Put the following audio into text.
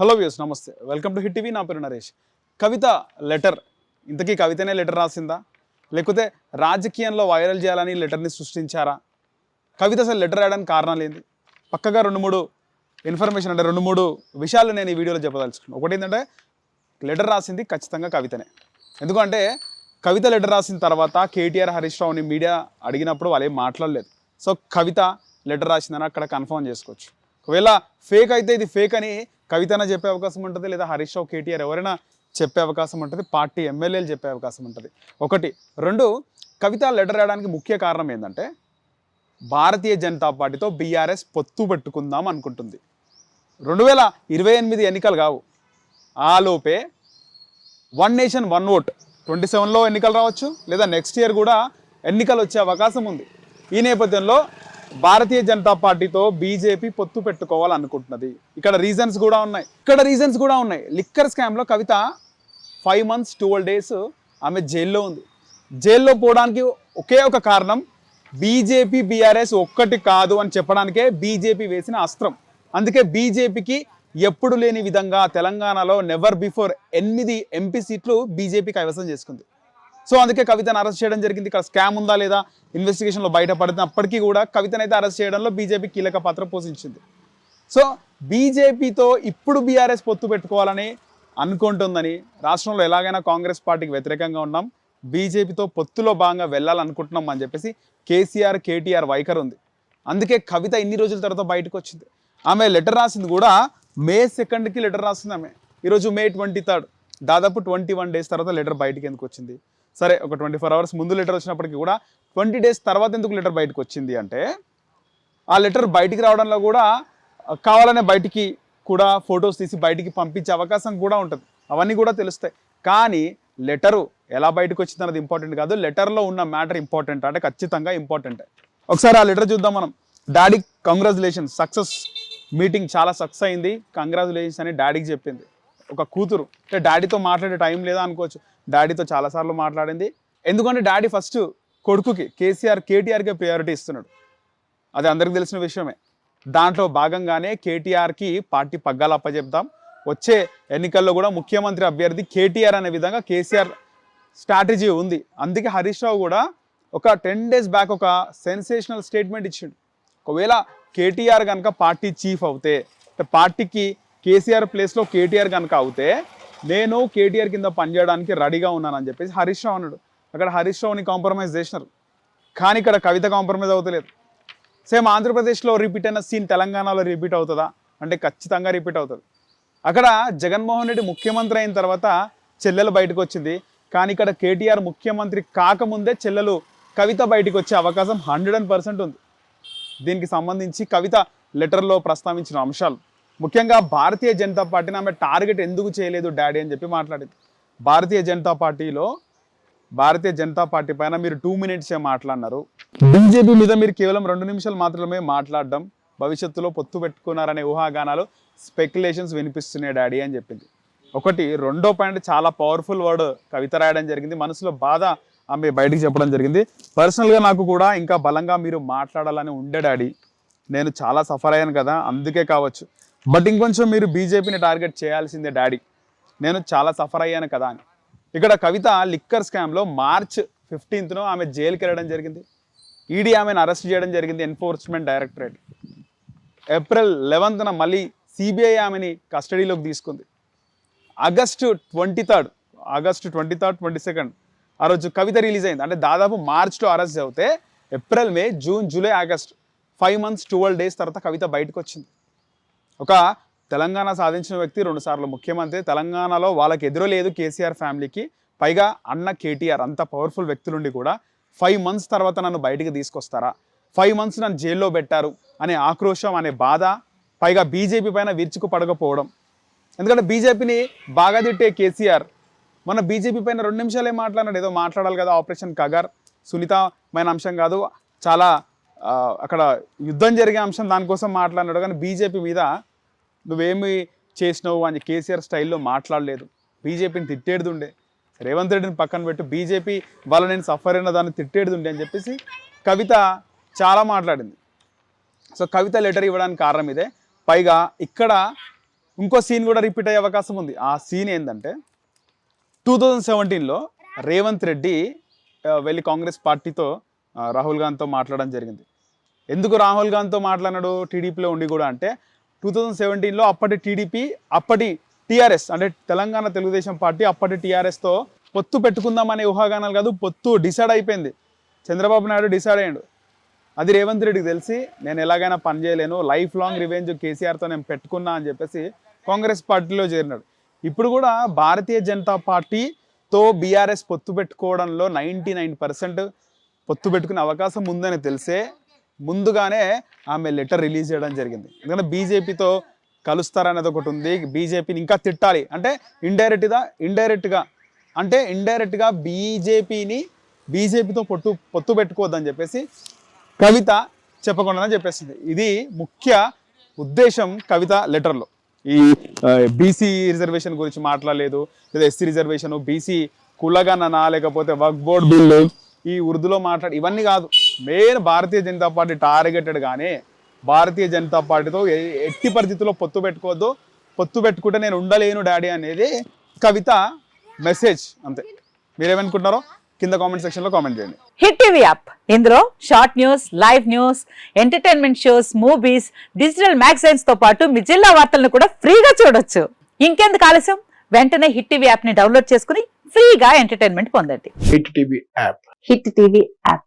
Hello views నమస్తే. Welcome to Hit TV. నా పేరు నరేష్. కవిత లెటర్. ఇంతకీ కవితనే లెటర్ రాసిందా? లేకపోతే రాజకీయంలో వైరల్ చేయాలని లెటర్ని సృష్టించారా? కవిత అసలు లెటర్ రాయడానికి కారణాలు ఏంటి పక్కగా రెండు మూడు ఇన్ఫర్మేషన్ అంటే రెండు మూడు విషయాలు నేను ఈ వీడియోలో చెప్పదలుచుకున్నాను ఒకటి ఏంటంటే లెటర్ రాసింది ఖచ్చితంగా కవితనే. ఎందుకంటే కవిత లెటర్ రాసిన తర్వాత కేటీఆర్ హరీష్ రావుని మీడియా అడిగినప్పుడు వాళ్ళు ఏం మాట్లాడలేదు. సో కవిత లెటర్ రాసిందని అక్కడ కన్ఫర్మ్ చేసుకోవచ్చు. ఒకవేళ ఫేక్ అయితే ఇది ఫేక్ అని కవితన చెప్పే అవకాశం ఉంటుంది లేదా హరీష్ రావు కేటీఆర్ ఎవరైనా చెప్పే అవకాశం ఉంటుంది పార్టీ ఎమ్మెల్యేలు చెప్పే అవకాశం ఉంటుంది. ఒకటి. రెండు కవిత లెటర్ రాయడానికి ముఖ్య కారణం ఏంటంటే భారతీయ జనతా పార్టీతో బీఆర్ఎస్ పొత్తు పెట్టుకుందాం అనుకుంటుంది. రెండు వేల ఇరవై ఎనిమిది ఎన్నికలు కావు. ఆ లోపే one nation one vote. Twenty సెవెన్లో ఎన్నికలు రావచ్చు లేదా నెక్స్ట్ ఇయర్ కూడా ఎన్నికలు వచ్చే అవకాశం ఉంది. ఈ నేపథ్యంలో భారతీయ జనతా పార్టీతో బీజేపీ పొత్తు పెట్టుకోవాలనుకుంటున్నది. ఇక్కడ రీజన్స్ కూడా ఉన్నాయి. ఇక్కడ రీజన్స్ కూడా ఉన్నాయి. లిక్కర్ స్కామ్లో Kavitha five months twelve days ఆమె జైల్లో ఉంది. జైల్లో పోవడానికి ఒకే ఒక కారణం బీజేపీ బీఆర్ఎస్ ఒక్కటి కాదు అని చెప్పడానికే బీజేపీ వేసిన అస్త్రం. అందుకే బీజేపీకి ఎప్పుడు లేని విధంగా తెలంగాణలో నెవర్ బిఫోర్ ఎనిమిది ఎంపీ సీట్లు బీజేపీ కైవసం చేసుకుంది. సో అందుకే కవితను అరెస్ట్ చేయడం జరిగింది. ఇక్కడ స్కామ్ ఉందా లేదా ఇన్వెస్టిగేషన్లో బయటపడినప్పటికీ కూడా కవితను అయితే అరెస్ట్ చేయడంలో బీజేపీ కీలక పాత్ర పోషించింది. సో బీజేపీతో ఇప్పుడు బీఆర్ఎస్ పొత్తు పెట్టుకోవాలని అనుకుంటుందని రాష్ట్రంలో ఎలాగైనా కాంగ్రెస్ పార్టీకి వ్యతిరేకంగా ఉన్నాం. బీజేపీతో పొత్తులో భాగంగా వెళ్ళాలనుకుంటున్నాం అని చెప్పేసి కేసీఆర్ కేటీఆర్ వైఖరి ఉంది. అందుకే కవిత ఇన్ని రోజుల తర్వాత బయటకు వచ్చింది. ఆమె లెటర్ రాసింది కూడా మే సెకండ్కి లెటర్ రాసింది ఆమె. ఈరోజు మే ట్వంటీ థర్డ్. దాదాపు ట్వంటీ వన్ డేస్ తర్వాత లెటర్ బయటికి ఎందుకు వచ్చింది? సరే ఒక ట్వంటీ ఫోర్ అవర్స్ ముందు లెటర్ వచ్చినప్పటికీ కూడా ట్వంటీ డేస్ తర్వాత ఎందుకు లెటర్ బయటకు వచ్చింది అంటే ఆ లెటర్ బయటికి రావడంలో కూడా కావాలనే బయటికి కూడా ఫొటోస్ తీసి బయటికి పంపించే అవకాశం కూడా ఉంటుంది. అవన్నీ కూడా తెలుస్తాయి. కానీ లెటరు ఎలా బయటకు వచ్చింది అన్నది ఇంపార్టెంట్ కాదు. లెటర్లో ఉన్న మ్యాటర్ ఇంపార్టెంట్ అంటే ఖచ్చితంగా ఇంపార్టెంట్. ఒకసారి ఆ లెటర్ చూద్దాం మనం. డాడీ కంగ్రాచులేషన్ సక్సెస్ మీటింగ్ చాలా సక్సెస్ అయింది. కంగ్రాచులేషన్స్ అని డాడీకి చెప్పింది. ఒక కూతురు. అంటే డాడీతో మాట్లాడే టైం లేదా అనుకోవచ్చు. డాడీతో చాలాసార్లు మాట్లాడింది. ఎందుకంటే డాడీ ఫస్ట్ కొడుకుకి కేసీఆర్ కేటీఆర్కే ప్రయారిటీ ఇస్తున్నాడు. అది అందరికి తెలిసిన విషయమే. దాంట్లో భాగంగానే కేటీఆర్కి పార్టీ పగ్గాలు అప్పచెప్తాం వచ్చే ఎన్నికల్లో కూడా ముఖ్యమంత్రి అభ్యర్థి కేటీఆర్ అనే విధంగా కేసీఆర్ స్ట్రాటజీ ఉంది. అందుకే హరీష్ రావు కూడా ఒక టెన్ డేస్ బ్యాక్ ఒక సెన్సేషనల్ స్టేట్మెంట్ ఇచ్చిండు. ఒకవేళ కేటీఆర్ కనుక పార్టీ చీఫ్ అవుతే అంటే పార్టీకి కేసీఆర్ ప్లేస్లో కేటీఆర్ కనుక అవుతే నేను కేటీఆర్ కింద పనిచేయడానికి రెడీగా ఉన్నానని చెప్పేసి హరీష్ రావు అన్నాడు. అక్కడ హరీష్ రావుని కాంప్రమైజ్ చేసినారు. కానీ ఇక్కడ కవిత కాంప్రమైజ్ అవుతలేదు. సేమ్ ఆంధ్రప్రదేశ్లో రిపీట్ అయిన సీన్ తెలంగాణలో రిపీట్ అవుతుందా? అంటే ఖచ్చితంగా రిపీట్ అవుతుంది. అక్కడ జగన్మోహన్ రెడ్డి ముఖ్యమంత్రి అయిన తర్వాత చెల్లెలు బయటకు వచ్చింది. కానీ ఇక్కడ కేటీఆర్ ముఖ్యమంత్రి కాకముందే చెల్లెలు కవిత బయటకు వచ్చే అవకాశం హండ్రెడ్ అండ్ పర్సెంట్ ఉంది. దీనికి సంబంధించి కవిత లెటర్లో ప్రస్తావించిన అంశాలు. ముఖ్యంగా భారతీయ జనతా పార్టీని ఆమె టార్గెట్ ఎందుకు చేయలేదు డాడీ అని చెప్పి మాట్లాడింది. భారతీయ జనతా పార్టీలో భారతీయ జనతా పార్టీ పైన మీరు టూ మినిట్సే మాట్లాడినారు. బీజేపీ మీద మీరు కేవలం రెండు నిమిషాలు మాత్రమే మాట్లాడడం భవిష్యత్తులో పొత్తు పెట్టుకున్నారనే ఊహాగానాలు స్పెక్యులేషన్స్ వినిపిస్తున్నాయి డాడీ అని చెప్పింది. ఒకటి రెండో పాయింట్ చాలా పవర్ఫుల్ వర్డ్ కవిత రాయడం జరిగింది. మనసులో బాధ ఆమె బయటికి చెప్పడం జరిగింది. పర్సనల్గా నాకు కూడా ఇంకా బలంగా మీరు మాట్లాడాలని ఉండే డాడీ. నేను చాలా సఫర్ అయ్యాను కదా అందుకే కావచ్చు. బట్ ఇంకొంచెం మీరు బీజేపీని టార్గెట్ చేయాల్సిందే డాడీ. నేను చాలా సఫర్ అయ్యాను కదా అని. ఇక్కడ కవిత లిక్కర్ స్కామ్లో మార్చ్ ఫిఫ్టీన్త్ను ఆమె జైలుకి వెళ్ళడం జరిగింది. ఈడీ ఆమెను అరెస్ట్ చేయడం జరిగింది ఎన్ఫోర్స్మెంట్ డైరెక్టరేట్. ఏప్రిల్ లెవెన్త్న మళ్ళీ సిబిఐ ఆమెని కస్టడీలోకి తీసుకుంది. August twenty third August twenty third twenty second ఆ రోజు కవిత రిలీజ్ అయింది. అంటే దాదాపు మార్చ్లో అరెస్ట్ అవుతే April May June July August five months twelve days తర్వాత కవిత బయటకు వచ్చింది. ఒక తెలంగాణ సాధించిన వ్యక్తి రెండుసార్లు ముఖ్యమంత్రి. తెలంగాణలో వాళ్ళకి ఎదురు లేదు కేసీఆర్ ఫ్యామిలీకి. పైగా అన్న కేటీఆర్ అంత పవర్ఫుల్ వ్యక్తులుండి కూడా ఫైవ్ మంత్స్ తర్వాత నన్ను బయటికి తీసుకొస్తారా? ఫైవ్ మంత్స్ నన్ను జైల్లో పెట్టారు అనే ఆక్రోశం అనే బాధ పైగా బీజేపీ పైన విరుచుకు పడకపోవడం ఎందుకంటే బీజేపీని బాగా తిట్టే కేసీఆర్. మన బీజేపీ పైన రెండు నిమిషాలే మాట్లాడినాడు. ఏదో మాట్లాడాలి కదా ఆపరేషన్ కగర్. సునీతమైన అంశం కాదు. చాలా అక్కడ యుద్ధం జరిగే అంశం దానికోసం మాట్లాడినాడు. కానీ బీజేపీ మీద నువ్వేమి చేసినావు అని కేసీఆర్ స్టైల్లో మాట్లాడలేదు. బీజేపీని తిట్టేది ఉండే రేవంత్ రెడ్డిని పక్కన పెట్టు బీజేపీ వాళ్ళ నేను సఫర్ అయిన దాన్ని తిట్టేది ఉండే అని చెప్పేసి కవిత చాలా మాట్లాడింది. సో కవిత లెటర్ ఇవ్వడానికి కారణం ఇదే. పైగా ఇక్కడ ఇంకో సీన్ కూడా రిపీట్ అయ్యే అవకాశం ఉంది. ఆ సీన్ ఏంటంటే టూ థౌజండ్ సెవెంటీన్లో రేవంత్ రెడ్డి వెళ్ళి కాంగ్రెస్ పార్టీతో రాహుల్ గాంధీతో మాట్లాడడం జరిగింది. ఎందుకు రాహుల్ గాంధీతో మాట్లాడినాడు టీడీపీలో ఉండి కూడా అంటే టూ థౌజండ్ సెవెంటీన్లో అప్పటి టీడీపీ అప్పటి టీఆర్ఎస్ అంటే తెలంగాణ తెలుగుదేశం పార్టీ అప్పటి టీఆర్ఎస్తో పొత్తు పెట్టుకుందామనే ఊహాగానాలు కాదు పొత్తు డిసైడ్ అయిపోయింది. చంద్రబాబు నాయుడు డిసైడ్ అయ్యాడు. అది రేవంత్ రెడ్డికి తెలిసి నేను ఎలాగైనా పని చేయలేను లైఫ్ లాంగ్ రివెంజ్ కేసీఆర్తో నేను పెట్టుకున్నా అని చెప్పేసి కాంగ్రెస్ పార్టీలో చేరినాడు. ఇప్పుడు కూడా భారతీయ జనతా పార్టీతో బీఆర్ఎస్ పొత్తు పెట్టుకోవడంలో నైంటీ నైన్ పర్సెంట్ పొత్తు పెట్టుకునే అవకాశం ఉందని తెలిసే ముందుగానే ఆమె లెటర్ రిలీజ్ చేయడం జరిగింది. ఎందుకంటే బీజేపీతో కలుస్తారనేది ఒకటి ఉంది. బీజేపీని ఇంకా తిట్టాలి. అంటే ఇండైరెక్ట్గా ఇండైరెక్ట్గా అంటే ఇండైరెక్ట్గా బీజేపీని బీజేపీతో పొట్టు పొత్తు పెట్టుకోవద్దని చెప్పేసి కవిత చెప్పకుండానే చెప్పేసింది. ఇది ముఖ్య ఉద్దేశం కవిత లెటర్లో. ఈ బీసీ రిజర్వేషన్ గురించి మాట్లాడలేదు. లేదా ఎస్సీ రిజర్వేషన్ బీసీ కులగణన లేకపోతే వర్క్ బోర్డ్ బిల్లు ఈ ఉర్దూలో మాట్లాడి ఇవన్నీ కాదు. మెయిన్ భారతీయ జనతా పార్టీ టార్గెటెడ్ గానే భారతీయ జనతా పార్టీతో ఎట్టి పరిస్థితుల్లో పొత్తు పెట్టుకోవద్దు. పొత్తు పెట్టుకుంటే నేను ఉండలేను డాడీ అనేది కవిత మెసేజ్ అంతే. మీరేమనుకుంటున్నారో కింద కామెంట్ సెక్షన్లో కామెంట్ చేయండి. Hit TV app. ఇందులో short news live news entertainment shows movies digital మ్యాగజైన్స్తో పాటు మీ జిల్లా వార్తలను కూడా ఫ్రీగా చూడొచ్చు. ఇంకెందుకు ఆలస్యం? వెంటనే హిట్ టీవీ యాప్ని డౌన్లోడ్ చేసుకుని ఫ్రీగా ఎంటర్టైన్మెంట్ పొందండి. Hit TV app. Hit TV app.